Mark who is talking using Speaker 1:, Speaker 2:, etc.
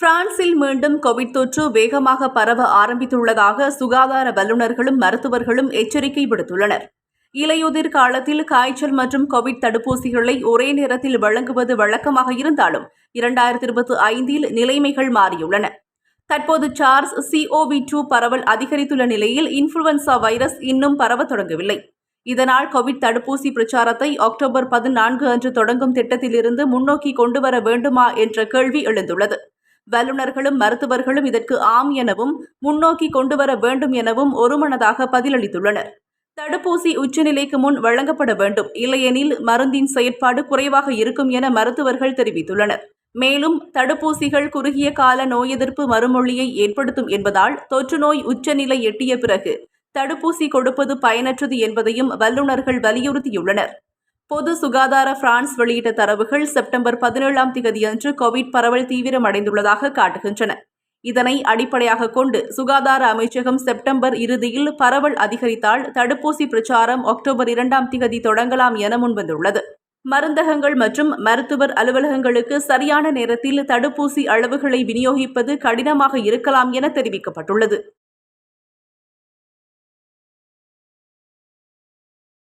Speaker 1: பிரான்சில் மீண்டும் கோவிட் தொற்று வேகமாக பரவ ஆரம்பித்துள்ளதாக சுகாதார வல்லுநர்களும் மருத்துவர்களும் எச்சரிக்கை விடுத்துள்ளனர். இலையுதிர் காலத்தில் காய்ச்சல் மற்றும் கோவிட் தடுப்பூசிகளை ஒரே நேரத்தில் வழங்குவது வழக்கமாக இருந்தாலும் இரண்டாயிரத்தி இருபத்தி ஐந்தில் நிலைமைகள் மாறியுள்ளன. தற்போது சார்ஸ் சிஓவி டூ பரவல் அதிகரித்துள்ள நிலையில் இன்ஃபுளுவன்சா வைரஸ் இன்னும் பரவ தொடங்கவில்லை. இதனால் கோவிட் தடுப்பூசி பிரச்சாரத்தை அக்டோபர் பதினான்கு அன்று தொடங்கும் திட்டத்திலிருந்து முன்னோக்கி கொண்டுவர வேண்டுமா என்ற கேள்வி எழுந்துள்ளது. வல்லுநர்களும் மருத்துவர்களும் இதற்கு ஆம் எனவும் முன்னோக்கி கொண்டுவர வேண்டும் எனவும் ஒருமனதாக பதிலளித்துள்ளனர். தடுப்பூசி உச்சநிலைக்கு முன் வழங்கப்பட வேண்டும். இல்லையெனில் மருந்தின் செயற்பாடு குறைவாக இருக்கும் என மருத்துவர்கள் தெரிவித்துள்ளனர். மேலும் தடுப்பூசிகள் குறுகிய கால நோய் எதிர்ப்பு மறுமொழியை ஏற்படுத்தும் என்பதால் தொற்று நோய் உச்சநிலை எட்டிய பிறகு தடுப்பூசி கொடுப்பது பயனற்றது என்பதையும் வல்லுநர்கள் வலியுறுத்தியுள்ளனர். பொது சுகாதார பிரான்ஸ் வெளியிட்ட தரவுகள் செப்டம்பர் பதினேழாம் தேதியன்று கோவிட் பரவல் தீவிரமடைந்துள்ளதாக காட்டுகின்றன. இதனை அடிப்படையாக கொண்டு சுகாதார அமைச்சகம் செப்டம்பர் இறுதியில் பரவல் அதிகரித்தால் தடுப்பூசி பிரச்சாரம் அக்டோபர் இரண்டாம் திகதி தொடங்கலாம் என முன்வந்துள்ளது. மருந்தகங்கள் மற்றும் மருத்துவர் அலுவலகங்களுக்கு சரியான நேரத்தில் தடுப்பூசி அளவுகளை விநியோகிப்பது கடினமாக இருக்கலாம் என தெரிவிக்கப்பட்டுள்ளது.